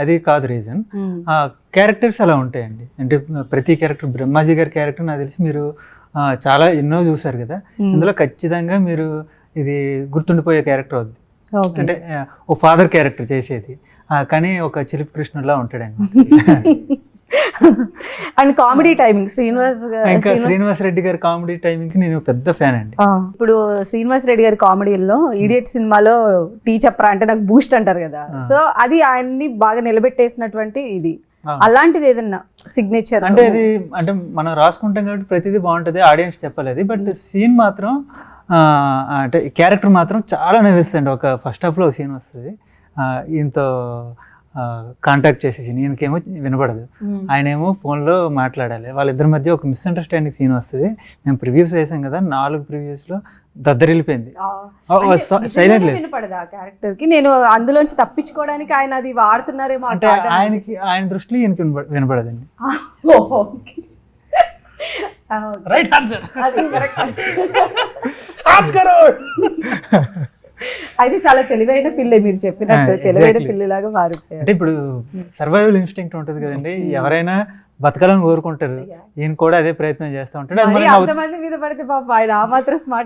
అది కాదు రీజన్. ఆ క్యారెక్టర్స్ అలా ఉంటాయండి. అంటే ప్రతి క్యారెక్టర్ బ్రహ్మాజీ గారి క్యారెక్టర్ నాకు తెలిసి మీరు చాలా ఎన్నో చూసారు కదా. ఇందులో ఖచ్చితంగా మీరు ఇది గుర్తుండిపోయే క్యారెక్టర్ అవుద్ది. అంటే ఓ ఫాదర్ క్యారెక్టర్ చేసేది. కానీ ఒక చిలిపి కృష్ణులా ఉంటాడండి అండ్ కామెడీ టైమింగ్ శ్రీనివాస్ ఇంకా శ్రీనివాస్ రెడ్డి గారి కామెడీ టైమింగ్ నేను పెద్ద ఫ్యాన్ అండి. ఇప్పుడు శ్రీనివాస్ రెడ్డి గారి కామెడీల్లో ఈడియట్ సినిమాలో టీ చెప్పరా అంటే నాకు బూస్ట్ అంటారు కదా. సో అది ఆయన్ని బాగా నిలబెట్టేసినటువంటి ఇది. అలాంటిది ఏదన్నా సిగ్నేచర్ అంటే ఇది అంటే మనం రాసుకుంటాం కాబట్టి ప్రతిదీ బాగుంటుంది ఆడియన్స్ చెప్పలేదు. బట్ సీన్ మాత్రం అంటే క్యారెక్టర్ మాత్రం చాలా నవ్విస్తుంది ఒక ఫస్ట్ హాఫ్లో సీన్ వస్తుంది. ఈయనతో కాంటాక్ట్ చేసేసి ఈయనకేమో వినపడదు. ఆయన ఏమో ఫోన్లో మాట్లాడాలి. వాళ్ళిద్దరి మధ్య ఒక మిస్అండర్స్టాండింగ్ సీన్ వస్తుంది. మేము ప్రివ్యూస్ వేసాం కదా నాలుగు ప్రివ్యూస్లో దద్దరిల్లిపోయింది. సైలెంట్ లేదు. ఆ క్యారెక్టర్కి నేను అందులోంచి తప్పించుకోవడానికి ఆయన అది వాడుతున్నారేమో అంటే ఆయనకి ఆయన దృష్టిలో ఈయనకి వినప- వినపడదండి. రైట్ ఆన్సర్ అది. అయితే చాలా తెలివైన పిల్లే మీరు చెప్పినట్టు తెలివైన. పిల్లలాగా మారిపోయారు. అంటే ఇప్పుడు సర్వైవల్ ఇన్స్టింక్ట్ ఉంటుంది కదండి. ఎవరైనా బతకాలని కోరుకుంటారు. ఈయన కూడా అదే ప్రయత్నం చేస్తూ ఉంటాడు. మీద పడితే పాప ఆయన ఆ మాత్రం స్మార్ట్